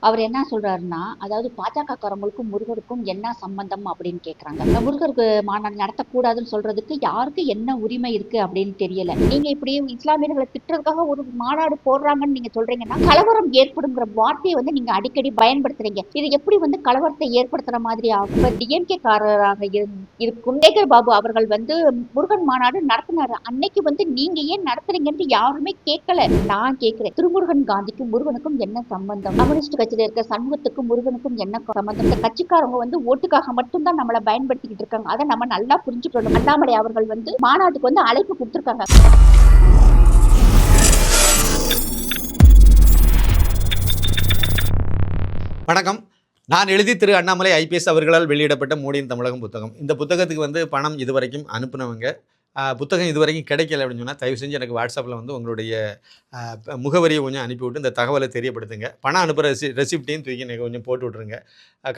அவர் என்ன சொல்றாருன்னா அதாவது பாஜகக்காரங்களுக்கும் முருகருக்கும் என்ன சம்பந்தம் அப்படின்னு கேக்குறாங்க. முருகருக்கு மாநாடு நடத்தக்கூடாதுன்னு சொல்றதுக்கு யாருக்கு என்ன உரிமை இருக்கு அப்படின்னு தெரியல. நீங்க இப்படி இஸ்லாமியர்களை திட்டுறதுக்காக ஒரு மாநாடு போடுறாங்கன்னு நீங்க சொல்றீங்கன்னா கலவரம் ஏற்படுங்கிற வார்த்தையை வந்து நீங்க அடிக்கடி பயன்படுத்துறீங்க. இது எப்படி வந்து கலவரத்தை ஏற்படுத்துற மாதிரி ஆகும்? டிஎம்கே காரராக இரு- இருக்கும். சேகர் பாபு அவர்கள் வந்து முருகன் மாநாடு நடத்தினாரு. அன்னைக்கு வந்து நீங்க ஏன் நடத்துறீங்கன்னு யாருமே கேட்கல நான் கேட்கிறேன் திருமுருகன் காந்திக்கும் முருகனுக்கும் என்ன சம்பந்தம்? கம்யூனிஸ்ட் கட்சியில இருக்க சண்முகத்துக்கும் முருகனுக்கும் என்ன சம்பந்தம்? இந்த கட்சிக்காரங்க வந்து ஓட்டுக்காக மட்டும்தான் நம்மளை பயன்படுத்திக்கிட்டு இருக்காங்க. அதை நம்ம நல்லா புரிஞ்சுக்கணும். அண்ணாமலை அவர்கள் வந்து மாநாட்டுக்கு வந்து அழைப்பு கொடுத்துருக்காங்க. வணக்கம். நான் எழுதி திரு அண்ணாமலை ஐபிஎஸ் அவர்களால் வெளியிடப்பட்ட மோடியின் தமிழகம் புத்தகம். இந்த புத்தகத்துக்கு வந்து பணம் இதுவரைக்கும் அனுப்புனவங்க புத்தகம் புத்தகம் இதுவரைக்கும் கிடைக்கல அப்படின்னு சொன்னால் தயவு செஞ்சு எனக்கு வாட்ஸ்அப்பில் வந்து உங்களுடைய முகவரியை கொஞ்சம் அனுப்பிவிட்டு இந்த தகவலை தெரியப்படுத்துங்க. பணம் அனுப்புகிற ரெசி ரெசிப்டையும் தூக்கி எனக்கு கொஞ்சம் போட்டு விட்ருங்க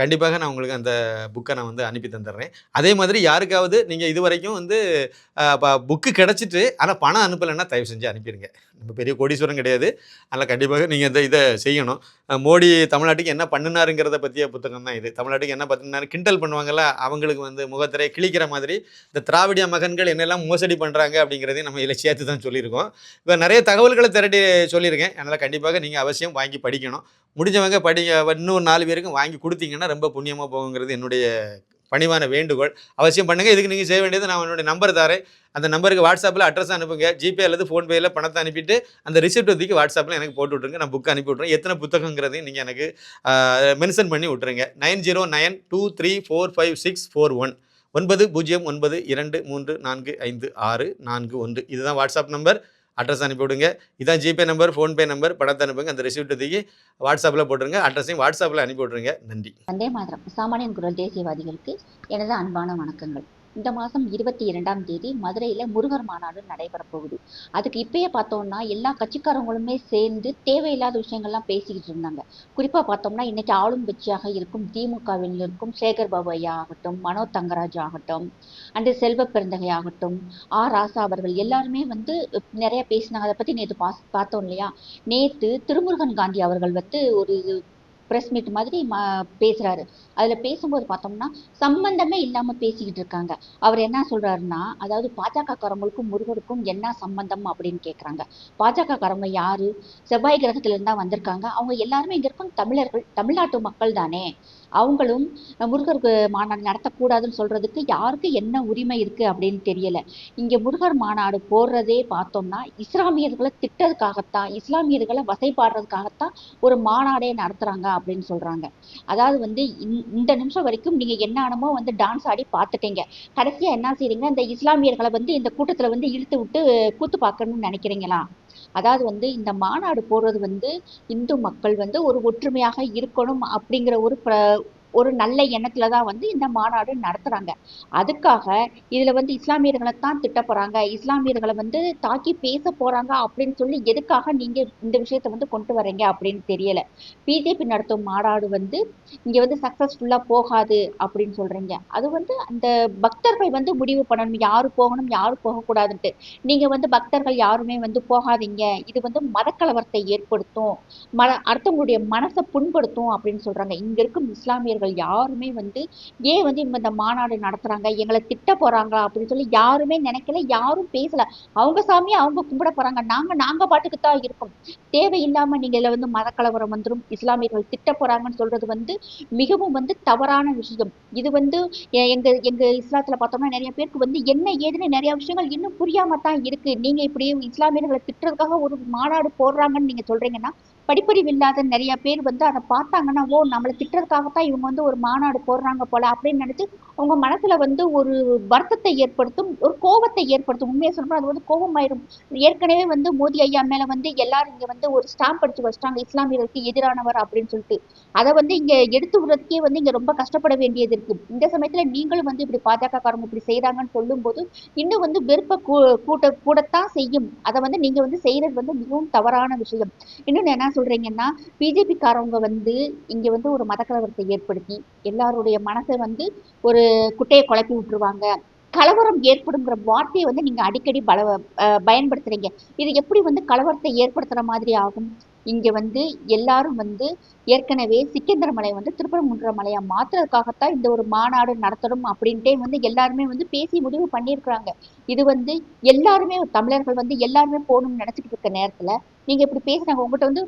கண்டிப்பாக நான் உங்களுக்கு அந்த புக்கை நான் வந்து அனுப்பி தந்துடுறேன். அதே மாதிரி யாருக்காவது நீங்கள் இது வரைக்கும் வந்து புக்கு கிடச்சிட்டு ஆனால் பணம் அனுப்பலைன்னா தயவு செஞ்சு அனுப்பிடுங்க. நம்ம பெரிய கோடீஸ்வரம் கிடையாது. அதனால் கண்டிப்பாக நீங்கள் இந்த இதை செய்யணும். மோடி தமிழ்நாட்டுக்கு என்ன பண்ணினாருங்கிறத பற்றிய புத்தகம் தான் இது. தமிழ்நாட்டுக்கு என்ன பண்ணினாரு? கிண்டல் பண்ணுவாங்கல்ல அவங்களுக்கு வந்து முகத்திரை கிழிக்கிற மாதிரி இந்த திராவிடிய மகன்கள் என்னெல்லாம் மோசடி பண்ணுறாங்க அப்படிங்கிறதையும் நம்ம இதில் சேர்த்து தான் சொல்லியிருக்கோம். இப்போ நிறைய தகவல்களை திரட்டி சொல்லியிருக்கேன். அதனால் கண்டிப்பாக நீங்கள் அவசியம் வாங்கி படிக்கணும். முடிஞ்சவங்க படிங்க இன்னும் நாலு பேருக்கும் வாங்கி கொடுத்தீங்கன்னா ரொம்ப புண்ணியமாக போகுங்கிறது என்னுடைய பணிவான வேண்டுகோள். அவசியம் பண்ணுங்கள் இதுக்கு நீங்கள் செய்ய வேண்டியது நான் என்னுடைய நம்பர் தரேன். அந்த நம்பருக்கு வாட்ஸ்அப்பில் அட்ரஸ் அனுப்புங்க. ஜிபே அல்லது ஃபோன்பேயில் பணத்தை அனுப்பிட்டு அந்த ரிசிப்ட் ஒதுக்கி வாட்ஸ்அப்பில் எனக்கு போட்டு விட்ருங்க நான் புக் அனுப்பி விட்றேன் எத்தனை புத்தகங்கிறதையும் நீங்கள் எனக்கு மென்ஷன் பண்ணி விட்ருங்க nine zero nine two three four five six four one. ஒன்பது பூஜ்ஜியம் ஒன்பது இரண்டு மூன்று நான்கு ஐந்து ஆறு நான்கு ஒன்று. இதுதான் வாட்ஸ்அப் நம்பர் அட்ரஸ் அனுப்பி விடுங்க இதான் ஜிபே நம்பர் ஃபோன்பே நம்பர் படத்தை அனுப்புங்க. அந்த ரிசிப்ட் தூக்கி வாட்ஸ்அப்பில் போட்டுருங்க. அட்ரஸையும் வாட்ஸ்அப்பில் அனுப்பி விட்ருங்க நன்றி. வந்தே மாதிரம். சாமானியன் குரல் தேசியவாதிகளுக்கு எனது அன்பான வணக்கங்கள். இந்த மாதம் இருபத்தி இரண்டாம் தேதி மதுரையில் முருகர் மாநாடு நடைபெற போகுது. அதுக்கு இப்பயே பார்த்தோம்னா எல்லா கட்சிக்காரங்களுமே சேர்ந்து தேவையில்லாத விஷயங்கள்லாம் பேசிக்கிட்டு இருந்தாங்க. குறிப்பாக பார்த்தோம்னா இன்னைக்கு ஆளும் கட்சியாக இருக்கும் திமுகவில் இருக்கும் சேகர் பாபு ஆகட்டும் மனோ தங்கராஜ் ஆகட்டும் அண்டு செல்வ பெருந்தகை ஆகட்டும் ஆர் ராசா அவர்கள் எல்லாருமே வந்து நிறைய பேசினாங்க. அதை பற்றி நேற்று பா பார்த்தோம் இல்லையா? நேற்று திருமுருகன் காந்தி அவர்கள் வந்து ஒரு ப்ரெஸ் மீட் மாதிரி ம பேசுகிறாரு அதில் பேசும்போது பார்த்தோம்னா சம்பந்தமே இல்லாமல் பேசிக்கிட்டு இருக்காங்க. அவர் என்ன சொல்கிறாருன்னா அதாவது பாஜகக்காரங்களுக்கும் முருகருக்கும் என்ன சம்பந்தம் அப்படின்னு கேட்குறாங்க பாஜகக்காரங்க யார்? செவ்வாய் கிரகத்திலேருந்து தான் வந்திருக்காங்க. அவங்க எல்லாருமே இங்கே இருக்கும் தமிழர்கள் தமிழ்நாட்டு மக்கள் தானே. அவங்களும் முருகர் மாநாடு நடத்தக்கூடாதுன்னு சொல்கிறதுக்கு யாருக்கு என்ன உரிமை இருக்குது அப்படின்னு தெரியலை. இங்கே முருகர் மாநாடு போடுறதே பார்த்தோம்னா இஸ்லாமியர்களை திட்டதுக்காகத்தான் இஸ்லாமியர்களை வசைப்பாடுறதுக்காகத்தான் ஒரு மாநாடே நடத்துகிறாங்க அப்படின்னு சொல்றாங்க. அதாவது வந்து இந்த- நிமிஷம் வரைக்கும் நீங்க என்னென்னமோ வந்து டான்ஸ் ஆடி பார்த்துட்டீங்க. கடைசியா என்ன செய்றீங்க? இந்த இஸ்லாமியர்களை வந்து இந்த கூட்டத்துல வந்து இழுத்து விட்டு கூத்து பார்க்கணும்னு நினைக்கிறீங்களா? அதாவது வந்து இந்த மாநாடு போடுறது வந்து இந்து மக்கள் வந்து ஒரு ஒற்றுமையாக இருக்கணும் அப்படிங்கிற ஒரு ஒரு நல்ல எண்ணத்துல தான் வந்து இந்த மாநாடு நடத்துறாங்க. அதுக்காக இதுல வந்து இஸ்லாமியர்களை தான் திட்ட போறாங்க. இஸ்லாமியர்களை வந்து தாக்கி பேச போறாங்க அப்படின்னு சொல்லி எதுக்காக நீங்க இந்த விஷயத்த வந்து கொண்டு வர்றீங்க அப்படின்னு தெரியல. பிஜேபி நடத்தும் மாநாடு வந்து இங்க வந்து சக்சஸ்ஃபுல்லா போகாது அப்படின்னு சொல்றீங்க. அது வந்து அந்த பக்தர்கள் வந்து முடிவு பண்ணணும். யாரு போகணும் யாரு போகக்கூடாதுன்ட்டு. நீங்க வந்து பக்தர்கள் யாருமே வந்து போகாதீங்க. இது வந்து மதக்கலவரத்தை ஏற்படுத்தும். மன அடுத்தவங்களுடைய மனசை புண்படுத்தும் அப்படின்னு சொல்றாங்க. இங்க இருக்கும் இஸ்லாமியர்கள் யாருமே வந்து ஏன் வந்து இவங்க இந்த மாநாடு நடத்துறாங்க எங்களை திட்ட போறாங்க அப்படின்னு சொல்லி யாருமே நினைக்கல யாரும் பேசல. அவங்க சாமியை அவங்க கும்பிட போறாங்க. நாங்க நாங்க பாட்டுக்கு தான் இருக்கோம். தேவையில்லாம நீங்க இதுல வந்து மதக்கலவரம் வந்துடும் இஸ்லாமியர்கள் திட்ட போறாங்கன்னு சொல்றது வந்து மிகவும் வந்து தவறான விஷயம். இது வந்து எங்க எங்க இஸ்லாத்துல பார்த்தோம்னா நிறைய பேருக்கு வந்து என்ன ஏதுன்னு நிறைய விஷயங்கள் இன்னும் புரியாம தான் இருக்கு. நீங்க இப்படி இஸ்லாமியர்களை திட்டுறதுக்காக ஒரு மாநாடு போடுறாங்கன்னு நீங்க சொல்றீங்கன்னா படிப்பறிவு இல்லாத நிறைய பேர் வந்து அதை பார்த்தாங்கன்னா ஓ நம்மளை திட்டுறதுக்காகத்தான் இவங்க வந்து ஒரு மாநாடு போடுறாங்க போல அப்படின்னு நினைச்சு அவங்க மனசுல வந்து ஒரு வருத்தத்தை ஏற்படுத்தும் ஒரு கோபத்தை ஏற்படுத்தும். உண்மையை சொல்லணும் அது வந்து கோபமாயிரும். ஏற்கனவே வந்து மோடி ஐயா மேல வந்து எல்லாரும் இங்க வந்து ஒரு ஸ்டாம்ப் அடிச்சு வச்சிட்டாங்க இஸ்லாமியர்களுக்கு எதிரானவர் அப்படின்னு சொல்லிட்டு. அதை வந்து இங்க எடுத்து விடுறதுக்கே வந்து இங்க ரொம்ப கஷ்டப்பட வேண்டியது இருக்கு. இந்த சமயத்துல நீங்களும் வந்து இப்படி பாஜக காரங்க இப்படி செய்யறாங்கன்னு சொல்லும்போது இன்னும் வந்து வெறுப்ப கூ- கூட்ட கூடத்தான் செய்யும். அதை வந்து நீங்க வந்து செய்யறது வந்து மிகவும் தவறான விஷயம். இன்னொன்னு என்ன சொல்றீங்கன்னா பிஜேபி காரவங்க வந்து இங்க வந்து ஒரு மதக்கலவரத்தை ஏற்படுத்தி எல்லாருடைய மனசை வந்து ஒரு குட்டையை குழப்பி விட்டுருவாங்க. கலவரம் ஏற்படுங்கிற வார்த்தையை வந்து நீங்க அடிக்கடி பல பயன்படுத்துறீங்க. இது எப்படி வந்து கலவரத்தை ஏற்படுத்துற மாதிரி ஆகும்? இங்க வந்து எல்லாரும் வந்து ஏற்கனவே சிக்கந்தர மலை வந்து திருப்பரங்குன்ற மலையா மாத்துறதுக்காகத்தான் இந்த ஒரு மாநாடு நடத்தணும் அப்படின்ட்டே வந்து எல்லாருமே வந்து பேசி முடிவு பண்ணியிருக்கிறாங்க. இது வந்து எல்லாருமே தமிழர்கள் வந்து எல்லாருமே போகணும்னு நினைச்சிட்டு இருக்க நேரத்துல நீங்க இப்படி பேசுறாங்க உங்ககிட்ட வந்து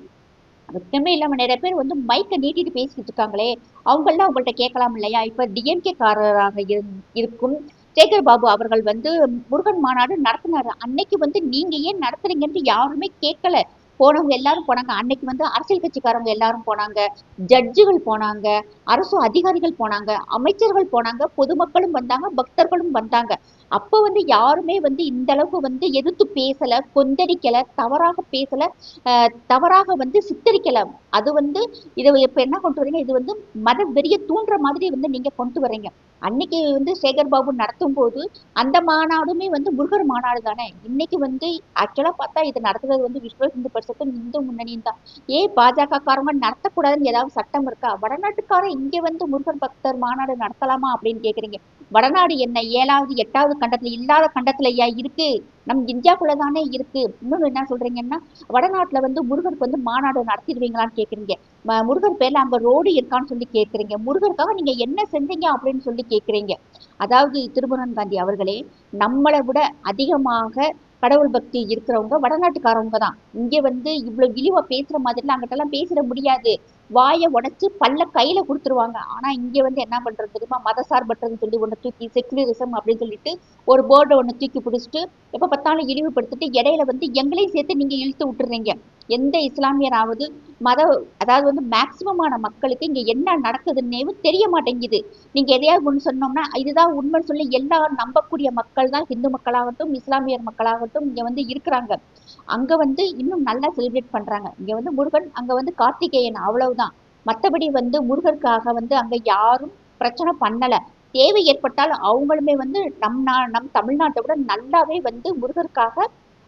வெக்கமே இல்லாம நிறைய பேர் வந்து மைக்கை நீட்டிட்டு பேசிட்டு இருக்காங்களே. அவங்களாம் அவங்கள்ட்ட கேட்கலாம் இல்லையா? இப்போ டிஎம்கே காரராக இரு- இருக்கும். சேகர் பாபு அவர்கள் வந்து முருகன் மாநாடு நடத்தினாரு. அன்னைக்கு வந்து நீங்க ஏன் நடத்துறீங்கன்னு யாருமே கேட்கல. போனவங்க எல்லாரும் போனாங்க. அன்னைக்கு வந்து அரசியல் கட்சிக்காரவங்க எல்லாரும் போனாங்க. ஜட்ஜுகள் போனாங்க. அரசு அதிகாரிகள் போனாங்க. அமைச்சர்கள் போனாங்க. பொதுமக்களும் வந்தாங்க. பக்தர்களும் வந்தாங்க. அப்ப வந்து யாருமே வந்து இந்த அளவுக்கு வந்து எதிர்த்து பேசல கொந்தடிக்கல தவறாக பேசல தவறாக வந்து சித்தரிக்கல. அது வந்து இதை இப்ப என்ன கொண்டு வரீங்க இது வந்து மத வெறிய தூண்டுற மாதிரி வந்து நீங்க கொண்டு வரீங்க அன்னைக்கு வந்து சேகர் பாபு நடத்தும் போது அந்த மாநாடுமே வந்து முருகர் மாநாடு தானே? இன்னைக்கு வந்து ஆக்சுவலா பார்த்தா இது நடத்துறது வந்து விஸ்வ இந்து பரிசத்தும் இந்து முன்னணியும் தான். ஏன் பாஜக காரங்க நடத்தக்கூடாதுன்னு ஏதாவது சட்டம் இருக்கா? வடநாட்டுக்காரன் இங்க வந்து முருகர் பக்தர் மாநாடு நடத்தலாமா அப்படின்னு கேக்குறீங்க. வடநாடு என்ன ஏழாவது எட்டாவது கண்டத்துல இல்லாத கண்டத்துல ஐயா இருக்கு. நம் இந்தியாக்குள்ள தானே இருக்கு. இன்னொன்னு என்ன சொல்றீங்கன்னா வடநாட்டுல வந்து முருகருக்கு வந்து மாநாடு நடத்திடுவீங்களான்னு கேக்குறீங்க. முருகர் பேர்ல அங்க ரோடு இருக்கான்னு சொல்லி கேக்குறீங்க. முருகருக்காக நீங்க என்ன செஞ்சீங்க அப்படின்னு சொல்லி கேக்குறீங்க. அதாவது திருமணன் காந்தி அவர்களே நம்மளை விட அதிகமாக கடவுள் பக்தி இருக்கிறவங்க வடநாட்டுக்காரவங்க தான். இங்கே வந்து இவ்வளவு இழிவா பேசுற மாதிரிலாம் அங்கிட்டலாம் பேசிட முடியாது. வாயை உடைச்சு பல்ல கையில கொடுத்துருவாங்க. ஆனா இங்க வந்து என்ன பண்றது தெரியுமா? மதசார்பற்றதுன்னு சொல்லி ஒண்ணு தூக்கி செக்குலரிசம் அப்படின்னு சொல்லிட்டு ஒரு போர்டை ஒண்ணு தூக்கி பிடிச்சிட்டு எப்ப பார்த்தாலும் இழிவுபடுத்திட்டு இடையில வந்து எங்களையும் சேர்த்து நீங்க இழுத்து விட்டுறீங்க. எந்த இஸ்லாமியராவது மத அதாவது வந்து மேக்சிமமான மக்களுக்கு இங்க என்ன நடக்குதுன்னே தெரிய மாட்டேங்குது. நீங்க எதையாவது ஒன்று சொன்னோம்னா இதுதான் உண்மைன்னு சொல்லி எல்லாரும் நம்பக்கூடிய மக்கள் தான் ஹிந்து மக்களாகட்டும் இஸ்லாமியர் மக்களாகட்டும் இங்க வந்து இருக்கிறாங்க. அங்க வந்து இன்னும் நல்லா செலிப்ரேட் பண்றாங்க. இங்க வந்து முருகன் அங்க வந்து கார்த்திகேயன் அவ்வளவு அவ்வளவுதான். மத்தபடி வந்து முருகருக்காக வந்து அங்க யாரும் பிரச்சனை பண்ணல. தேவை ஏற்பட்டால் அவங்களுமே வந்து நம் நா நம் தமிழ்நாட்டை விட நல்லாவே வந்து முருகருக்காக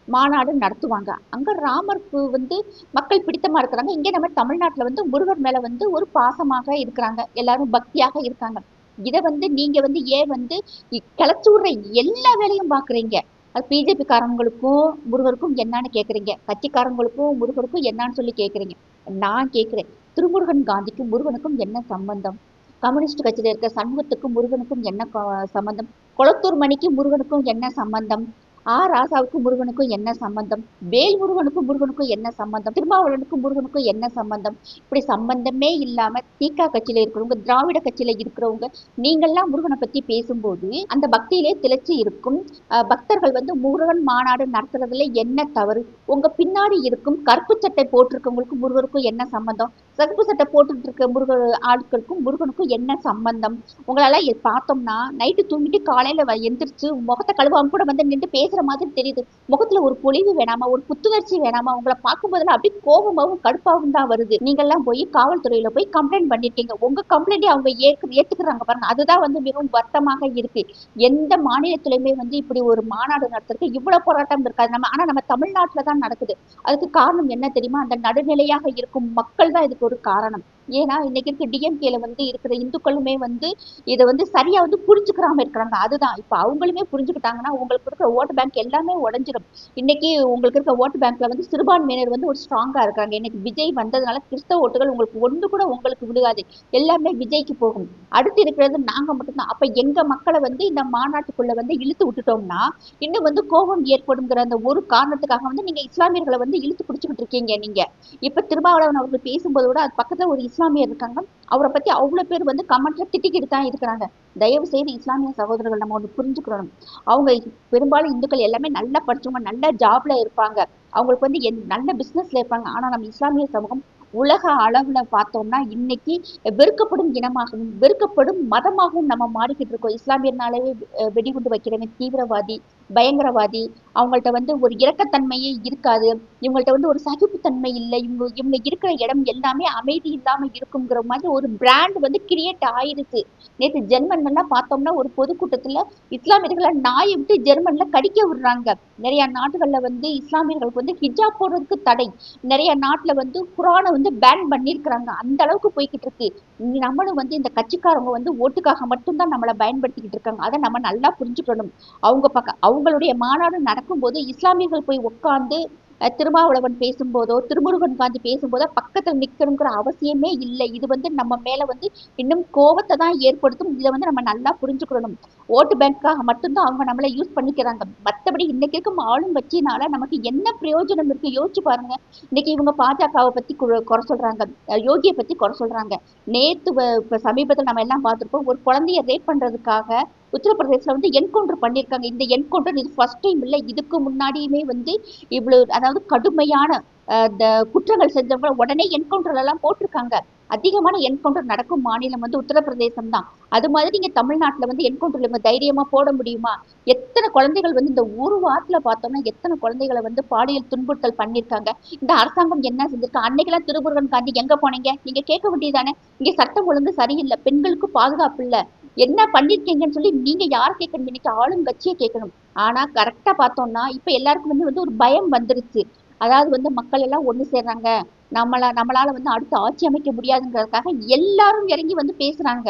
மாநாடு நடத்துவாங்க. அங்க ராமருக்கு வந்து மக்கள் பிடித்தமா இருக்கிறாங்க. இங்க நம்ம தமிழ்நாட்டுல வந்து முருகர் மேல வந்து ஒரு பாசமாக இருக்கிறாங்க. எல்லாரும் பக்தியாக இருக்காங்க. இத வந்து நீங்க வந்து ஏன் வந்து கிளச்சி விடுற எல்லா வேலையும் பாக்குறீங்க? அது பிஜேபி காரங்களுக்கும் முருகருக்கும் என்னன்னு கேக்குறீங்க. கட்சிக்காரங்களுக்கும் முருகருக்கும் என்னன்னு சொல்லி கேக்குறீங்க. நான் கேக்குறேன். திருமுருகன் காந்திக்கும் முருகனுக்கும் என்ன சம்பந்தம்? கம்யூனிஸ்ட் கட்சியில இருக்க சண்முகத்துக்கும் முருகனுக்கும் என்ன சம்பந்தம்? கொளத்தூர் மணிக்கு முருகனுக்கும் என்ன சம்பந்தம்? ஆ. ராசாவுக்கும் முருகனுக்கும் என்ன சம்பந்தம்? வேல் முருகனுக்கும் முருகனுக்கும் என்ன சம்பந்தம்? திருமாவளவனுக்கும் முருகனுக்கும் என்ன சம்பந்தம்? இப்படி சம்பந்தமே இல்லாம தீகா கட்சியில இருக்கிறவங்க திராவிட கட்சியில இருக்கிறவங்க நீங்கள்லாம் முருகனை பத்தி பேசும்போது அந்த பக்தியிலே திளைச்சு இருக்கும். அஹ், பக்தர்கள் வந்து முருகன் மாநாடு நடத்துறதுல என்ன தவறு? உங்க பின்னாடி இருக்கும் கருப்பு சட்டை போட்டிருக்கவங்களுக்கும் முருகனுக்கும் என்ன சம்பந்தம்? சிகப்பு சட்டை போட்டுட்டு இருக்க முருகன் ஆட்களுக்கும் முருகனுக்கும் என்ன சம்பந்தம்? உங்களால பார்த்தோம்னா நைட்டு தூங்கிட்டு காலையில எந்திரிச்சு முகத்தை கழுவாம கூட வந்து நின்று பேசுற மாதிரி தெரியுது. முகத்துல ஒரு பொழிவு வேணாமா? ஒரு புத்துணர்ச்சி வேணாமா? உங்களை பார்க்கும் அப்படியே கோபமாவும் கடுப்பாகவும் தான் வருது. நீங்க எல்லாம் போய் காவல்துறையில போய் கம்ப்ளைண்ட் பண்ணிருக்கீங்க. உங்க கம்ப்ளைண்டே அவங்க ஏற்க ஏத்துக்கிறாங்க பாருங்க. அதுதான் வந்து மிகவும் வருத்தமாக இருக்கு. எந்த மாநிலத்திலுமே வந்து இப்படி ஒரு மாநாடு நடத்துறதுக்கு இவ்வளவு போராட்டம் இருக்காது. நம்ம ஆனா நம்ம தமிழ்நாட்டுல தான் நடக்குது. அதுக்கு காரணம் என்ன தெரியுமா? அந்த நடுநிலையாக இருக்கும் மக்கள் தான் இதுக்கு ஒரு காரணம். ஏன்னா இன்னைக்கு இருக்க டிஎம்கேல வந்து இருக்கிற இந்துக்களுமே வந்து இதை வந்து சரியா வந்து புரிஞ்சுக்கிறாம இருக்கிறாங்க. அதுதான். இப்ப அவங்களுமே புரிஞ்சுக்கிட்டாங்கன்னா உங்களுக்கு இருக்கிற ஓட்டு பேங்க் எல்லாமே உடஞ்சிடும் இன்னைக்கு உங்களுக்கு இருக்க ஓட்டு பேங்க்ல வந்து சிறுபான்மையினர் வந்து ஒரு ஸ்ட்ராங்கா இருக்காங்க. இன்னைக்கு விஜய் வந்ததுனால கிறிஸ்தவ ஓட்டுகள் உங்களுக்கு ஒன்று கூட உங்களுக்கு விழுகாது. எல்லாமே விஜய்க்கு போகும். அடுத்து இருக்கிறது நாங்க மட்டும்தான். அப்ப எங்க மக்களை வந்து இந்த மாநாட்டுக்குள்ள வந்து இழுத்து விட்டுட்டோம்னா இன்னும் வந்து கோபம் ஏற்படுங்கிற அந்த ஒரு காரணத்துக்காக வந்து நீங்க இஸ்லாமியர்களை வந்து இழுத்து பிடிச்சிக்கிட்டு இருக்கீங்க நீங்க. இப்ப திருமாவளவன் அவர்கள் பேசும்போது கூட அது பக்கத்துல ஒரு இஸ்லாமியர் இருக்காங்க. அவரை பத்தி அவ்வளவு பேர் வந்து கமெண்ட்ல திட்டிக்கிட்டு தான் இருக்கிறாங்க. தயவு செய்து இஸ்லாமிய சகோதரர்கள் நம்ம ஒன்று புரிஞ்சுக்கணும். அவங்க பெரும்பாலும் இந்துக்கள் எல்லாமே நல்லா படிச்சவங்க நல்ல ஜாப்ல இருப்பாங்க. அவங்களுக்கு வந்து என் நல்ல பிசினஸ்ல இருப்பாங்க. ஆனா நம்ம இஸ்லாமிய சமூகம் உலக அளவுல பார்த்தோம்னா இன்னைக்கு வெறுக்கப்படும் இனமாகவும் வெறுக்கப்படும் மதமாகவும் நம்ம மாறிக்கிட்டு இருக்கோம். இஸ்லாமியர்னாலே வெடிகுண்டு வைக்கிறவன் தீவிரவாதி பயங்கரவாதி. அவங்கள்ட்ட வந்து ஒரு இரக்கத்தன்மையே இருக்காது. இவங்கள்ட்ட வந்து ஒரு சகிப்புத்தன்மை இல்லை. இவங்க இவங்க இருக்கிற இடம் எல்லாமே அமைதி இல்லாம இருக்குங்கிற மாதிரி ஒரு பிராண்ட் வந்து கிரியேட் ஆயிருக்கு நேற்று ஜெர்மன்ல பார்த்தோம்னா ஒரு பொதுக்கூட்டத்தில் இஸ்லாமியர்களை நாயை விட்டு ஜெர்மனில் கடிக்க விடுறாங்க. நிறைய நாடுகள்ல வந்து இஸ்லாமியர்களுக்கு வந்து ஹிஜாப் போடுறதுக்கு தடை. நிறைய நாட்டுல வந்து குரானை வந்து பேன் பண்ணியிருக்கிறாங்க. அந்த அளவுக்கு போய்கிட்டு இருக்கு. இங்க நம்மளும் வந்து இந்த கட்சிக்காரங்க வந்து ஓட்டுக்காக மட்டும்தான் நம்மளை பயன்படுத்திக்கிட்டு இருக்காங்க. அதை நம்ம நல்லா புரிஞ்சுக்கணும். அவங்க பக்கம் அவங்களுடைய மாநாடு நடக்கும்போது இஸ்லாமியர்கள் போய் உட்கார்ந்து திருமாவளவன் பேசும்போதோ திருமுருகன் காந்தி பேசும்போதோ பக்கத்துல நிற்கணுங்கிற அவசியமே இல்லை. இது வந்து நம்ம மேலே வந்து இன்னும் கோபத்தை தான் ஏற்படுத்தும். இதை வந்து நம்ம நல்லா புரிஞ்சுக்கணும். ஓட்டு பேங்க்காக மட்டும்தான் அவங்க நம்மளை யூஸ் பண்ணிக்கிறாங்க. மற்றபடி இன்னைக்கு இருக்கும் ஆளும் வச்சினால நமக்கு என்ன பிரயோஜனம் இருக்கு? யோசிச்சு பாருங்க. இன்னைக்கு இவங்க பாஜகவை பத்தி கு- குறை சொல்றாங்க. யோகியை பத்தி குறை சொல்றாங்க. நேத்து இப்போ சமீபத்தில் நம்ம எல்லாம் பார்த்துருப்போம். ஒரு குழந்தைய ரேப் பண்றதுக்காக உத்தரப்பிரதேசல வந்து என்கவுண்டர் பண்ணியிருக்காங்க. இந்த என்கவுண்டர் இது ஃபர்ஸ்ட் டைம் இல்லை. இதுக்கு முன்னாடியுமே வந்து இவ்வளவு அதாவது கடுமையான இந்த குற்றங்கள் செஞ்சவங்க உடனே என்கவுண்டர் எல்லாம் போட்டிருக்காங்க. அதிகமான என்கவுண்டர் நடக்கும் மாநிலம் வந்து உத்தரப்பிரதேசம் தான். அது மாதிரி நீங்க தமிழ்நாட்டுல வந்து என்கவுண்டர்ல இவங்க தைரியமா போட முடியுமா? எத்தனை குழந்தைகள் வந்து இந்த ஒரு வாரத்துல பார்த்தோம்னா எத்தனை குழந்தைகளை வந்து பாலியல் துன்புறுத்தல் பண்ணியிருக்காங்க? இந்த அரசாங்கம் என்ன செஞ்சிருக்கு? அன்னைக்கெல்லாம் திருமுருகன் காந்தி எங்க போனீங்க? நீங்க கேட்க வேண்டியதானே இங்க சட்டம் ஒழுங்கு சரியில்லை. பெண்களுக்கு பாதுகாப்பு இல்லை. என்ன பண்ணிருக்கீங்கன்னு சொல்லி நீங்க யார் கேட்கணும்? இன்னைக்கு ஆளுங்கட்சியை கேட்கணும். ஆனா கரெக்டா பார்த்தோம்னா இப்ப எல்லாருக்கும் வந்து வந்து ஒரு பயம் வந்துருச்சு. அதாவது வந்து மக்கள் எல்லாம் ஒண்ணு சேர்றாங்க. நம்மள நம்மளால வந்து அடுத்து ஆட்சி அமைக்க முடியாதுங்கிறதுக்காக எல்லாரும் இறங்கி வந்து பேசுறாங்க.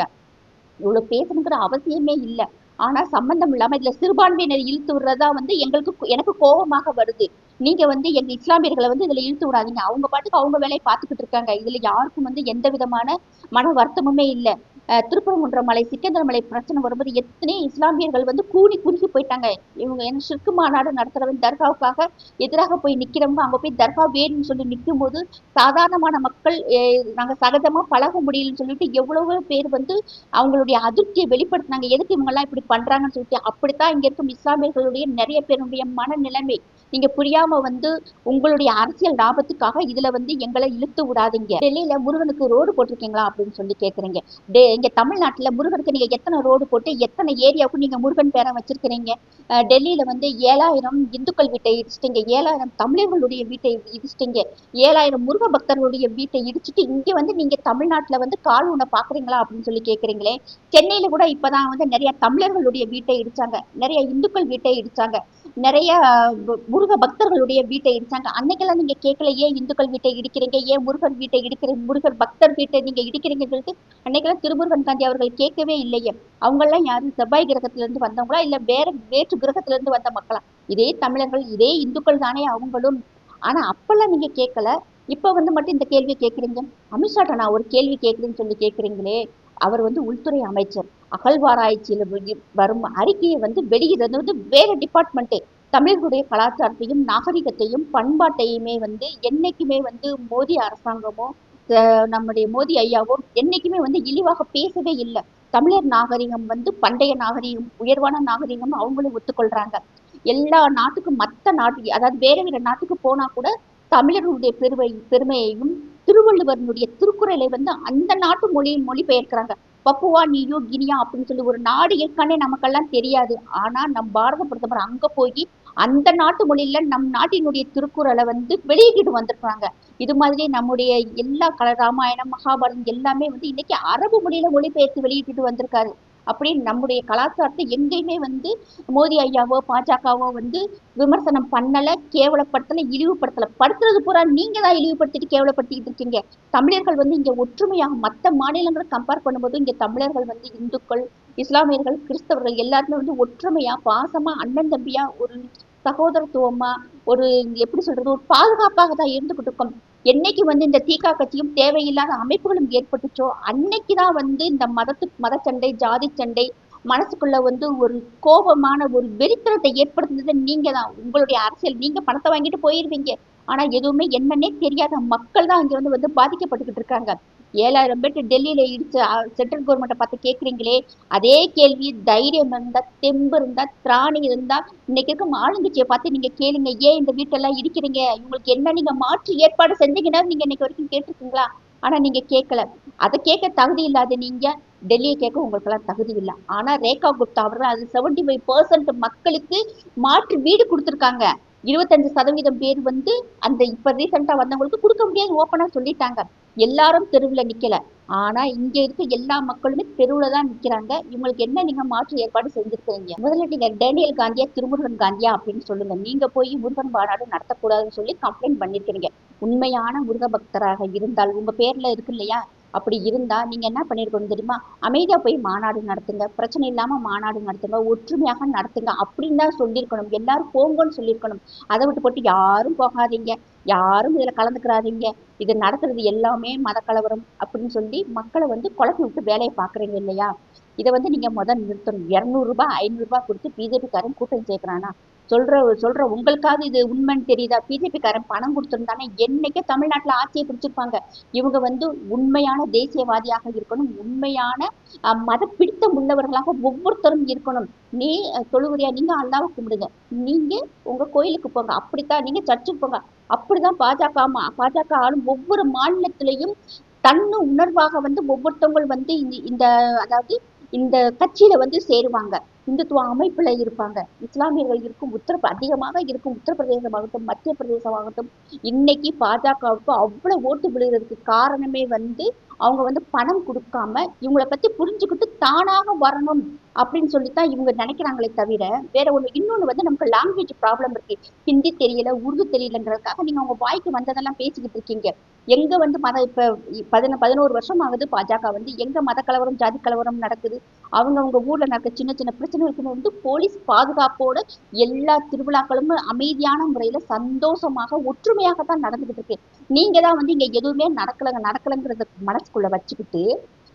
இவ்வளவு பேசணுங்கிற அவசியமே இல்லை. ஆனா சம்பந்தம் இல்லாம இதுல சிறுபான்மையினர் இழுத்து விடுறதா வந்து எங்களுக்கு எனக்கு கோபமாக வருது. நீங்க வந்து எங்க இஸ்லாமியர்களை வந்து இதுல இழுத்து விடாதீங்க. அவங்க பாட்டுக்கு அவங்க வேலையை பார்த்துக்கிட்டு இருக்காங்க. இதுல யாருக்கும் வந்து எந்த விதமான மன வருத்தமுமே இல்லை. திருப்பரங்குன்றம் மலை சிக்கந்தரமலை பிரச்சனை வரும்போது எத்தனை இஸ்லாமியர்கள் வந்து கூடி குறுகி போயிட்டாங்க. இவங்க என்ன சிற்கு மாநாடு நடத்துறவன் தர்காவுக்காக எதிராக போய் நிக்கிறவங்க அங்க போய் தர்கா வேணும்னு சொல்லி நிற்கும் போது சாதாரணமான மக்கள் நாங்க சகஜமா பழக முடியலன்னு சொல்லிட்டு எவ்வளவோ பேர் வந்து அவங்களுடைய அதிருப்தியை வெளிப்படுத்தினாங்க. எதுக்கு இவங்க எல்லாம் இப்படி பண்றாங்கன்னு சொல்லிட்டு அப்படித்தான் இங்க இருக்கும் இஸ்லாமியர்களுடைய நிறைய பேருடைய மனநிலைமை. நீங்க புரியாம வந்து உங்களுடைய அரசியல் லாபத்துக்காக இதுல வந்து எங்களை இழுத்து விடாதீங்க. டெல்லியில முருகனுக்கு ரோடு போட்டிருக்கீங்களா அப்படின்னு சொல்லி கேக்குறீங்க. டே இங்க தமிழ்நாட்டுல முருகனுக்கு நீங்க எத்தனை ரோடு போட்டு எத்தனை ஏரியாவுக்கு நீங்க முருகன் பேரை வச்சிருக்கிறீங்க? டெல்லியில் டெல்லியில வந்து ஏழாயிரம் இந்துக்கள் வீட்டை இடிச்சிட்டீங்க. ஏழாயிரம் தமிழர்களுடைய வீட்டை இடிச்சிட்டீங்க. ஏழாயிரம் முருக பக்தர்களுடைய வீட்டை இடிச்சிட்டு இங்க வந்து நீங்க தமிழ்நாட்டுல வந்து கால் உன்னை பாக்குறீங்களா அப்படின்னு சொல்லி கேக்குறீங்களே. சென்னையில கூட இப்பதான் வந்து நிறைய தமிழர்களுடைய வீட்டை இடிச்சாங்க. நிறைய இந்துக்கள் வீட்டை இடிச்சாங்க. நிறைய முருக பக்தர்களுடைய வீட்டை இடிச்சாங்க அன்னைக்கெல்லாம் நீங்க கேட்கல ஏன் இந்துக்கள் வீட்டை இடிக்கிறீங்க? ஏன் முருகன் வீட்டை இடிக்கிறீங்க முருகன் பக்தர் வீட்டை நீங்க இடிக்கிறீங்கன்னு சொல்லிட்டு அன்னைக்கெல்லாம் திருமுருகன் காந்தி அவர்கள் கேட்கவே இல்லையே. அவங்கெல்லாம் யாரும் செவ்வாய் கிரகத்துல இருந்து வந்தவங்களா? இல்ல வேற வேற்று கிரகத்துல இருந்து வந்த மக்களா? இதே தமிழர்கள் இதே இந்துக்கள் தானே அவங்களும். ஆனா அப்பெல்லாம் நீங்க கேட்கல. இப்ப வந்து மட்டும் இந்த கேள்வி கேட்குறீங்க? அமித்ஷாட்ட நான் ஒரு கேள்வி கேட்குறேன்னு சொல்லி கேட்கறீங்களே. அவர் வந்து உள்துறை அமைச்சர். அகழ்வாராய்ச்சியில வரும் அறிக்கையை வந்து வெளியிடுறது வந்து வேற டிபார்ட்மெண்ட்டே தமிழர்களுடைய கலாச்சாரத்தையும் நாகரிகத்தையும் பண்பாட்டையுமே வந்து என்னைக்குமே வந்து மோடி அரசாங்கமோ அஹ் நம்முடைய மோடி ஐயாவோ என்னைக்குமே வந்து இழிவாக பேசவே இல்லை. தமிழர் நாகரிகம் வந்து பண்டைய நாகரிகம் உயர்வான நாகரிகம் அவங்களும் ஒத்துக்கொள்றாங்க. எல்லா நாட்டுக்கும் மத்த நாட்டு அதாவது வேற வேற நாட்டுக்கு போனா கூட தமிழர்களுடைய பெருமை பெருமையையும் திருவள்ளுவரனுடைய திருக்குறளை வந்து அந்த நாட்டு மொழியில் மொழிபெயர்க்கிறாங்க. பப்புவா நியூ கினியா அப்படின்னு சொல்லி ஒரு நாடு ஏற்கனவே நமக்கெல்லாம் தெரியாது. ஆனா நம் பாரத பிரதமர் அங்க போய் அந்த நாட்டு மொழியில நம் நாட்டினுடைய திருக்குறளை வந்து வெளியிட்டு வந்திருக்கிறாங்க. இது மாதிரி நம்முடைய எல்லா கல ராமாயணம் மகாபாரதம் எல்லாமே வந்து இன்னைக்கு அரபு மொழியில மொழிபெயர்த்து வெளியிட்டு வந்திருக்காரு. அப்படின்னு நம்முடைய கலாச்சாரத்தை எங்கேயுமே வந்து மோடி ஐயாவோ பாஜகவோ வந்து விமர்சனம் பண்ணல கேவலப்படுத்தல இழிவுபடுத்தல. படுத்துறது பூரா நீங்க தான் இழிவுபடுத்திட்டு கேவலப்படுத்திக்கிட்டு இருக்கீங்க. தமிழர்கள் வந்து இங்க ஒற்றுமையாக மற்ற மாநிலங்களை கம்பேர் பண்ணும்போது இங்க தமிழர்கள் வந்து இந்துக்கள் இஸ்லாமியர்கள் கிறிஸ்தவர்கள் எல்லாருமே வந்து ஒற்றுமையா பாசமா அண்ணன் தம்பியா ஒரு சகோதரத்துவமா ஒரு எப்படி சொல்றது ஒரு பாதுகாப்பாக தான் இருந்துகிட்டு இருக்கோம் என்னைக்கு வந்து இந்த தீகா கட்சியும் தேவையில்லாத அமைப்புகளும் ஏற்பட்டுச்சோ அன்னைக்கு தான் வந்து இந்த மதத்து மதச்சண்டை ஜாதி சண்டை மனசுக்குள்ள வந்து ஒரு கோபமான ஒரு வெறித்தனத்தை ஏற்படுத்துனது நீங்க தான் உங்களுடைய அரசியல் நீங்க பணத்தை வாங்கிட்டு போயிருவீங்க. ஆனா எதுவுமே என்னன்னே தெரியாத மக்கள் தான் இங்க வந்து வந்து பாதிக்கப்பட்டுக்கிட்டு இருக்காங்க. ஏழாயிரம் பேர் டெல்லியில இடிச்ச சென்ட்ரல் கவர்மெண்ட்டை பார்த்து கேட்குறீங்களே அதே கேள்வி தைரியம் இருந்தா தெம்பு இருந்தா திராணி இருந்தா இன்னைக்கு இருக்கும் ஆளுங்கட்சியை பார்த்து நீங்க கேளுங்க ஏன் இந்த வீட்டெல்லாம் இடிக்கிறீங்க? இவங்களுக்கு என்ன நீங்க மாற்று ஏற்பாடு செஞ்சீங்கன்னா நீங்க இன்னைக்கு வரைக்கும் கேட்டிருக்கீங்களா? ஆனா நீங்க கேட்கல. அதை கேட்க தகுதி இல்லாத நீங்க டெல்லியை கேட்க உங்களுக்கெல்லாம் தகுதி இல்லை. ஆனா ரேகா குப்தா அவர்கள் அது செவன்டி ஃபைவ் பர்சன்ட் மக்களுக்கு மாற்று வீடு கொடுத்துருக்காங்க. இருபத்தஞ்சு சதவீதம் பேர் வந்து அந்த இப்ப ரீசெண்டா வந்தவங்களுக்கு கொடுக்க முடியாது ஓப்பனா சொல்லிட்டாங்க. எல்லாரும் தெருவில் நிற்கல ஆனால் இங்கே இருக்க எல்லா மக்களுமே தெருவில் தான் நிற்கிறாங்க இவங்களுக்கு என்ன நீங்கள் மாற்று ஏற்பாடு செஞ்சுருக்கீங்க முதல்ல நீங்கள் டேனியல் காந்தியா திருமுருகன் காந்தியா அப்படின்னு சொல்லுங்க. நீங்கள் போய் முருகன் மாநாடு நடத்தக்கூடாதுன்னு சொல்லி கம்ப்ளைண்ட் பண்ணிருக்கீங்க உண்மையான முருக பக்தராக இருந்தால் உங்கள் பேரில் இருக்கு இல்லையா? அப்படி இருந்தால் நீங்கள் என்ன பண்ணிருக்கணும் தெரியுமா? அமைதியாக போய் மாநாடு நடத்துங்க. பிரச்சனை இல்லாமல் மாநாடு நடத்துங்க. ஒற்றுமையாக நடத்துங்க. அப்படின்னு தான் சொல்லியிருக்கணும். எல்லாரும் போங்கன்னு சொல்லியிருக்கணும். அதை விட்டு போட்டு யாரும் போகாதீங்க. யாரும் இதுல கலந்துக்கிறாதீங்க. இது நடக்கிறது எல்லாமே மதக்கலவரம் அப்படின்னு சொல்லி மக்களை வந்து குழப்பி விட்டு வேலையை பாக்குறீங்க இல்லையா? இதை வந்து நீங்க முதல் நிறுத்தணும். இருநூறு ரூபாய் ஐநூறு ரூபாய் கொடுத்து பிஜேபி காரன் கூட்டம் சேர்க்கிறானா? சொல்ற சொல்ற உங்களுக்காவது இது உண்மைன்னு தெரியுதா? பிஜேபி காரன் பணம் கொடுத்துருந்தானே என்னைக்கே தமிழ்நாட்டுல ஆட்சியை பிடிச்சிருப்பாங்க. இவங்க வந்து உண்மையான தேசியவாதியாக இருக்கணும். உண்மையான மத பிடித்தம் உள்ளவர்களாக ஒவ்வொருத்தரும் இருக்கணும். நீ தொழுகுறியா? நீங்க அல்லாவை கும்பிடுங்க. நீங்க உங்க கோயிலுக்கு போங்க. அப்படித்தான். நீங்க சர்ச்சுக்கு போங்க. அப்படிதான் பாஜக பாஜக ஆளும் ஒவ்வொரு மாநிலத்திலையும் தன்னு உணர்வாக வந்து ஒவ்வொருத்தவங்க வந்து இந்த இந்த அதாவது இந்த கட்சியில வந்து சேருவாங்க. இந்துத்துவ அமைப்புல இருப்பாங்க. இஸ்லாமியர்கள் இருக்கும் உத்தர அதிகமாக இருக்கும் உத்தரப்பிரதேசமாகட்டும் மத்திய பிரதேசமாகட்டும் இன்னைக்கு பாஜகவுக்கு அவ்வளவு ஓட்டு விழுகிறதுக்கு காரணமே வந்து அவங்க வந்து பணம் கொடுக்காம இவங்களை பத்தி புரிஞ்சுக்கிட்டு தானாக வரணும் அப்படின்னு சொல்லித்தான் இவங்க நினைக்கிறாங்களே தவிர வேற ஒண்ணு இன்னொன்னு வந்து நமக்கு லாங்குவேஜ் ப்ராப்ளம் இருக்கு. ஹிந்தி தெரியல உருது தெரியலங்கிறதுக்காக நீங்க உங்க வாய்க்கு வந்ததெல்லாம் பேசிக்கிட்டு இருக்கீங்க. எங்க வந்து மத இப்ப பதின பதினோரு வருஷம் ஆகுது பாஜக வந்து எங்க மத கலவரம் ஜாதி கலவரம் நடக்குது? அவங்க அவங்க ஊர்ல நடக்க சின்ன சின்ன பிரச்சனைகளுக்கு வந்து போலீஸ் பாதுகாப்போட எல்லா திருவிழாக்களும் அமைதியான முறையில சந்தோஷமாக ஒற்றுமையாக தான் நடந்துகிட்டு இருக்கு. நீங்க தான் வந்து இங்க எதுவுமே நடக்கலங்க நடக்கலங்கிறத மனசுக்குள்ள வச்சுக்கிட்டு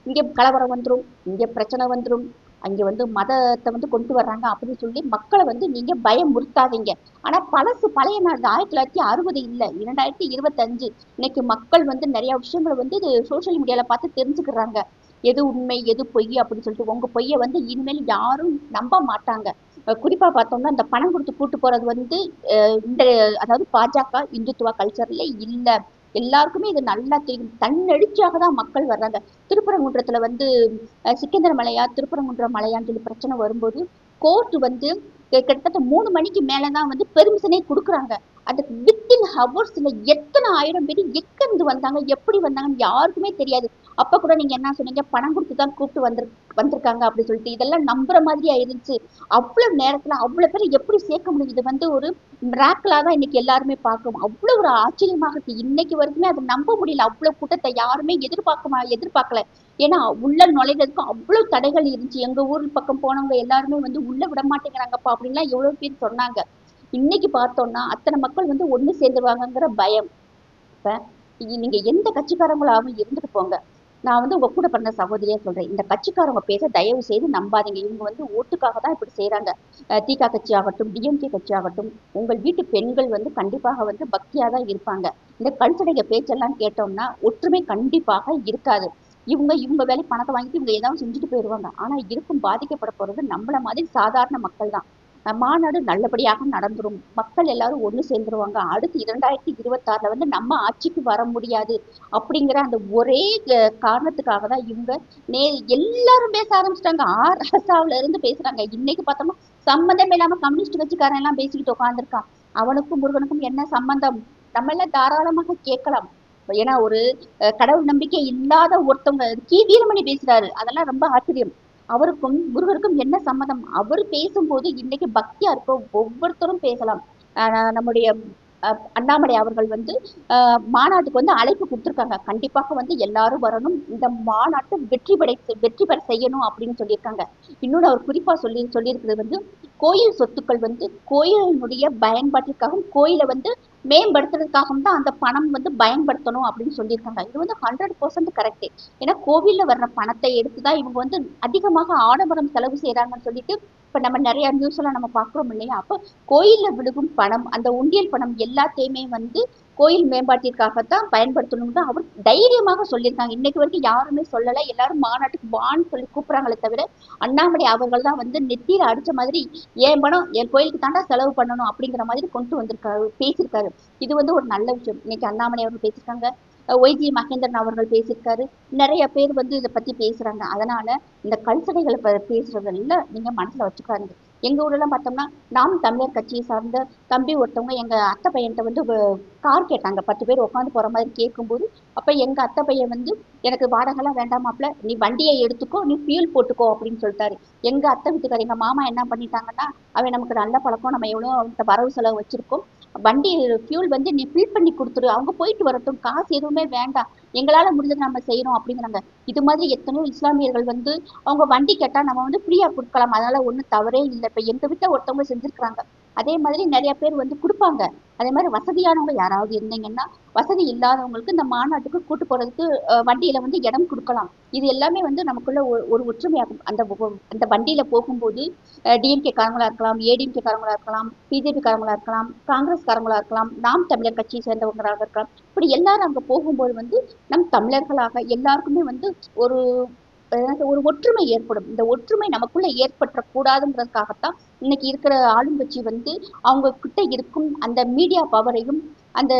இங்க கலவரம் வந்துடும் இங்க பிரச்சனை வந்துடும் அங்க வந்து மதத்தை வந்து கொண்டு வர்றாங்க அப்படின்னு சொல்லி மக்களை வந்து நீங்க பயமுறுத்தாதீங்க ஆனா பழசு பழைய நாள் ஆயிரத்தி தொள்ளாயிரத்தி அறுபது இல்ல இரண்டாயிரத்தி இருபத்தஞ்சு. இன்னைக்கு மக்கள் வந்து நிறைய விஷயங்களை வந்து சோஷியல் மீடியால பார்த்து தெரிஞ்சுக்கிறாங்க. எது உண்மை எது பொய் அப்படின்னு சொல்லிட்டு உங்க பொய்யை வந்து இனிமேல் யாரும் நம்ப மாட்டாங்க. குறிப்பா பார்த்தோம்னா இந்த பணம் கொடுத்து கூட்டு போறது வந்து இந்த அதாவது பாஜக இந்துத்துவ கல்ச்சர்ல இல்ல. எல்லாருக்குமே இது நல்லா தெரியும். தன்னெழுச்சியாக தான் மக்கள் வர்றாங்க. திருப்பரங்குன்றத்துல வந்து சிக்கந்தர மலையா திருப்பரங்குன்றம் மலையான்னு சொல்லி பிரச்சனை வரும்போது கோர்ட் வந்து கிட்டத்தட்ட மூணு மணிக்கு மேலதான் வந்து பெர்மிஷனே கொடுக்குறாங்க. அந்த வித்தின் ஹவர்ஸ்ல எத்தனை ஆயிரம் பேர் எங்க வந்தாங்க எப்படி வந்தாங்கன்னு யாருக்குமே தெரியாது. அப்ப கூட நீங்க என்ன சொன்னீங்க? பணம் கொடுத்து தான் கூப்பிட்டு வந்து வந்திருக்காங்க அப்படி சொல்லிட்டு. இதெல்லாம் நம்புற மாதிரி ஆயிருந்துச்சு. அவ்வளவு நேரத்துல அவ்வளவு பேர் எப்படி சேர்க்க முடியும்? இது வந்து ஒரு மிராக்கிளா தான் இன்னைக்கு எல்லாருமே பார்க்கணும். அவ்வளவு ஒரு ஆச்சரியமாக இருக்கு. இன்னைக்கு வரைக்குமே அதை நம்ப முடியல. அவ்வளவு கூட்டத்தை யாருமே எதிர்பார்க்கமா எதிர்பார்க்கல. ஏன்னா உள்ள நுழைகிறதுக்கும் அவ்வளவு தடைகள் இருந்துச்சு. எங்க ஊர் பக்கம் போனவங்க எல்லாருமே வந்து உள்ள விட மாட்டேங்கிறாங்கப்பா அப்படின்லாம் எவ்வளவு பேர் சொன்னாங்க. இன்னைக்கு பார்த்தோம்னா அத்தனை மக்கள் வந்து ஒண்ணு சேர்ந்துருவாங்கங்கிற பயம். இப்ப நீங்க எந்த கட்சிக்காரங்களாவும் இருந்துட்டு போங்க. நான் வந்து உங்க கூட பிறந்த சகோதரியா சொல்றேன். இந்த கட்சிக்காரங்க பேச தயவு செய்து நம்பாதீங்க. இவங்க வந்து ஓட்டுக்காக தான் இப்படி செய்யறாங்க தீகா கட்சி ஆகட்டும் டிஎம்கே கட்சி ஆகட்டும் உங்கள் வீட்டு பெண்கள் வந்து கண்டிப்பாக வந்து பக்தியா தான் இருப்பாங்க. இந்த கல்சடைய பேச்செல்லாம் கேட்டோம்னா ஒற்றுமை கண்டிப்பாக இருக்காது. இவங்க இவங்க வேலை பணத்தை வாங்கிட்டு இவங்க ஏதாவது செஞ்சுட்டு போயிடுவாங்க ஆனா இருக்கும் பாதிக்கப்பட போறது நம்மள மாதிரி சாதாரண மக்கள் தான். மாநாடு நல்லபடியாக நடந்துரும். மக்கள் எல்லாரும் ஒண்ணு சேர்ந்துருவாங்க. அடுத்து இரண்டாயிரத்தி இருபத்தாறுல வந்து நம்ம ஆட்சிக்கு வர முடியாது அப்படிங்கிற அந்த ஒரே காரணத்துக்காக தான் இவங்க நே எல்லாரும் பேச ஆரம்பிச்சிட்டாங்க. ஆர் இருந்து பேசுறாங்க. இன்னைக்கு பார்த்தோம்னா சம்மந்தம் இல்லாம கம்யூனிஸ்ட் கட்சிக்காரன் எல்லாம் பேசிக்கிட்டு உட்காந்துருக்கான் அவனுக்கும் முருகனுக்கும் என்ன சம்பந்தம்? நம்ம எல்லாம் தாராளமாக கேட்கலாம். ஏன்னா ஒரு கடவுள் நம்பிக்கை இல்லாத ஒருத்தவங்க கி வீரமணி பேசுறாரு. அதெல்லாம் ரொம்ப ஆச்சரியம். அவருக்கும் முருகருக்கும் என்ன சம்மதம்? அவர் பேசும்போது இன்னைக்கு பக்தியா இருக்கோ ஒவ்வொருத்தரும் பேசலாம். ஆஹ் நம்முடைய அஹ், அண்ணாமலை அவர்கள் வந்து ஆஹ், மாநாட்டுக்கு வந்து அழைப்பு கொடுத்துருக்காங்க. கண்டிப்பாக வந்து எல்லாரும் வரணும். இந்த மாநாட்டை வெற்றி பெற வெற்றி பெற செய்யணும் அப்படின்னு சொல்லியிருக்காங்க. இன்னொன்று அவர் குறிப்பா சொல்லி சொல்லியிருக்கிறது வந்து கோயில் சொத்துக்கள் வந்து கோயிலினுடைய பயன்பாட்டிற்காகவும் கோயிலை வந்து மேம்படுத்துறதுக்காகவும் தான் அந்த பணம் வந்து பயன்படுத்தணும் அப்படின்னு சொல்லியிருக்காங்க. இது வந்து ஹண்ட்ரட் பர்சன்ட் கரெக்ட் ஏன்னா கோவில்ல வர்ற பணத்தை எடுத்து தான் இவங்க வந்து அதிகமாக ஆடம்பரம் செலவு செய்கிறாங்கன்னு சொல்லிட்டு இப்ப நம்ம நிறைய நியூஸ் எல்லாம் நம்ம பாக்குறோம் இல்லையா? அப்போ கோயிலில் விழுகும் பணம் அந்த உண்டியல் பணம் எல்லாத்தையுமே வந்து கோயில் மேம்பாட்டிற்காகத்தான் பயன்படுத்தணும்னு அவர் தைரியமாக சொல்லியிருக்காங்க. இன்னைக்கு வரைக்கும் யாருமே சொல்லலை. எல்லாரும் மாநாட்டுக்கு வான்னு சொல்லி கூப்பிட்றாங்களே தவிர அண்ணாமலை அவர்கள் தான் வந்து நெத்தியில் அடித்த மாதிரி என் பணம்? என் கோயிலுக்கு தாண்டா செலவு பண்ணணும்? அப்படிங்கிற மாதிரி கொண்டு வந்திருக்காரு பேசியிருக்காரு. இது வந்து ஒரு நல்ல விஷயம். இன்னைக்கு அண்ணாமலை அவர்கள் பேசியிருக்காங்க. ஒய்ஜி மகேந்திரன் அவர்கள் பேசியிருக்காரு. நிறைய பேர் வந்து இதை பற்றி பேசுகிறாங்க அதனால் இந்த கல்சடைகளை ப- பேசுறதெல்ல நீங்கள் மனசில் வச்சுக்காருங்க எங்கள் ஊர்ல பார்த்தோம்னா நாம் தமிழர் கட்சியை சார்ந்த தம்பி ஒருத்தவங்க எங்கள் அத்தை பையன்ட்ட வந்து கார் கேட்டாங்க. பத்து பேர் உட்காந்து போகிற மாதிரி கேட்கும்போது அப்போ எங்கள் அத்தை பையன் வந்து எனக்கு வாடகைலாம் வேண்டாமாப்ல நீ வண்டியை எடுத்துக்கோ நீ ஃபியூல் போட்டுக்கோ அப்படின்னு சொல்லிட்டாரு. எங்கள் அத்தை வீட்டுக்கார எங்கள் மாமா என்ன பண்ணிட்டாங்கன்னா அவன் நமக்கு நல்ல பழக்கம் நம்ம எவ்வளோ அவன்கிட்ட வரவு செலவு வச்சுருக்கோம். வண்டி ஃபியூல் வந்து நீ ஃபில் பண்ணி கொடுத்துரு. அவங்க போயிட்டு வரட்டும். காசு எதுவுமே வேண்டாம். எங்களால முடிஞ்சதை நம்ம செய்யறோம் அப்படிங்கிறாங்க. இது மாதிரி எத்தனையோ இஸ்லாமியர்கள் வந்து அவங்க வண்டி கேட்டா நம்ம வந்து ஃப்ரீயா கொடுக்கலாம். அதனால ஒண்ணும் தவறே இல்லை. இப்ப எங்க வீட்டை ஒருத்தவங்க செஞ்சிருக்காங்க அதே மாதிரி நிறைய பேர் வந்து கொடுப்பாங்க. அதே மாதிரி வசதியானவங்க யாராவது இருந்தீங்கன்னா வசதி இல்லாதவங்களுக்கு இந்த மாநாட்டுக்கு கூட்டு போறதுக்கு வண்டியில வந்து இடம் கொடுக்கலாம். இது எல்லாமே வந்து நமக்குள்ள ஒரு- ஒற்றுமையாகும். அந்த அந்த வண்டியில போகும்போது டிஎம்கே காரங்களா இருக்கலாம் ஏடிஎம்கே காரங்களா இருக்கலாம் பிஜேபி காரங்களா இருக்கலாம் காங்கிரஸ் காரங்களா இருக்கலாம் நாம் தமிழர் கட்சியை சேர்ந்தவங்களாக இருக்கலாம். இப்படி எல்லாரும் அங்க போகும்போது வந்து நம் தமிழர்களாக எல்லாருக்குமே வந்து ஒரு ஒரு ஒற்றுமை ஏற்படும். இந்த ஒற்றுமை நமக்குள்ள ஏற்பட்ட கூடாதுங்கிறதுக்காகத்தான் இன்னைக்கு இருக்கிற ஆளுங்கட்சி வந்து அவங்க கிட்ட இருக்கும் அந்த மீடியா பவரையும் அந்த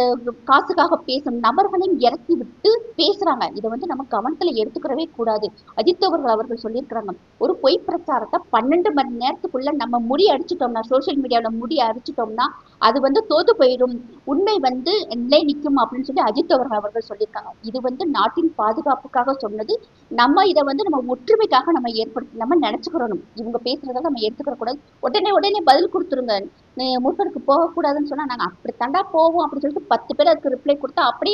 காசுக்காக பேசும் நபர்களையும் இறக்கி விட்டு பேசுறாங்க. இதை வந்து நம்ம கவனத்துல எடுத்துக்கிறவே கூடாது. அஜித் அவர்கள் அவர்கள் சொல்லியிருக்கிறாங்க. ஒரு பொய் பிரச்சாரத்தை பன்னெண்டு மணி நேரத்துக்குள்ள நம்ம முடி அடிச்சிட்டோம்னா சோசியல் மீடியாவில் முடி அடிச்சிட்டோம்னா அது வந்து தோத்து போயிடும். உண்மை வந்து நிலை நிற்கும் அப்படின்னு சொல்லி அஜித் அவர்கள் அவர்கள் சொல்லியிருக்காங்க. இது வந்து நாட்டின் பாதுகாப்புக்காக சொன்னது. நம்ம இதை வந்து நம்ம ஒற்றுமைக்காக நம்ம ஏற்படுத்தி நம்ம நினைச்சுக்கிறோம் இவங்க பேசுறதை நம்ம எடுத்துக்கிற கூடாது உடனே உடனே பதில் கொடுத்துருங்க. நீ முற்படுக்கு போகக்கூடாதுன்னு சொன்னா நாங்க அப்படி தாண்டா போவோம் அப்படின்னு சொல்லிட்டு பத்து பேர் அதுக்கு ரிப்ளை கொடுத்தா அப்படி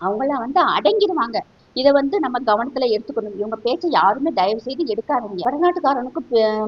அவங்களாம் வந்து அடங்கிடுவாங்க. இதை வந்து நம்ம கவனத்துல எடுத்துக்கணும். இவங்க பேச்சை யாருமே தயவு செய்து எடுக்காதீங்க. வடநாட்டுக்காரனுக்கு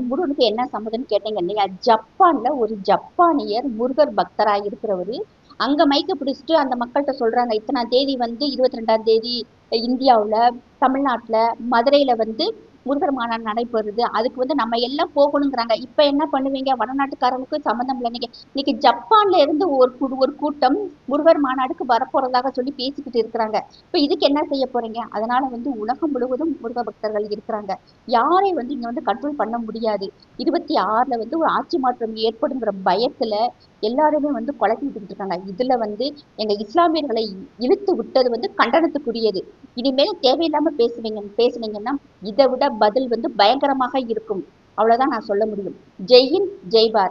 முருகனுக்கு என்ன சம்மதம்னு கேட்டீங்க இல்லையா? ஜப்பான்ல ஒரு ஜப்பானியர் முருகர் பக்தரா இருக்கிறவரு. அங்க மைக்க பிடிச்சிட்டு அந்த மக்கள்கிட்ட சொல்றாங்க இத்தனாம் தேதி வந்து இருபத்தி ரெண்டாம் தேதி இந்தியாவுல தமிழ்நாட்டுல மதுரையில வந்து முருகர் மாநாடு நடைபெறுது. அதுக்கு வந்து நம்ம எல்லாம் போகணுங்கிறாங்க. இப்ப என்ன பண்ணுவீங்க? வடநாட்டுக்காரனுக்கு சம்மந்தம் இல்லை. நீங்க இன்னைக்கு ஜப்பான்ல இருந்து ஒரு குழு ஒரு கூட்டம் முருகர் மாநாடுக்கு வரப்போறதாக சொல்லி பேசிக்கிட்டு இருக்கிறாங்க. இப்ப இதுக்கு என்ன செய்ய போறீங்க? அதனால வந்து உலகம் முழுவதும் முருக பக்தர்கள் இருக்கிறாங்க. யாரை வந்து இங்க வந்து கண்ட்ரோல் பண்ண முடியாது? இருபத்தி ஆறுல வந்து ஒரு ஆட்சி மாற்றம் ஏற்படுங்கிற பயத்துல எல்லாருமே வந்து குழப்பிட்டு இருக்காங்க. இதுல வந்து எங்க இஸ்லாமியர்களை இழுத்து விட்டது வந்து கண்டனத்துக்குரியது. இனிமேல் தேவையில்லாம பேசுவீங்க பேசுனீங்கன்னா இதை விட பதில் வந்து பயங்கரமாக இருக்கும். அவ்வளவுதான் நான் சொல்ல முடியும். ஜெய் ஹிந்த் ஜெய் பாரத்.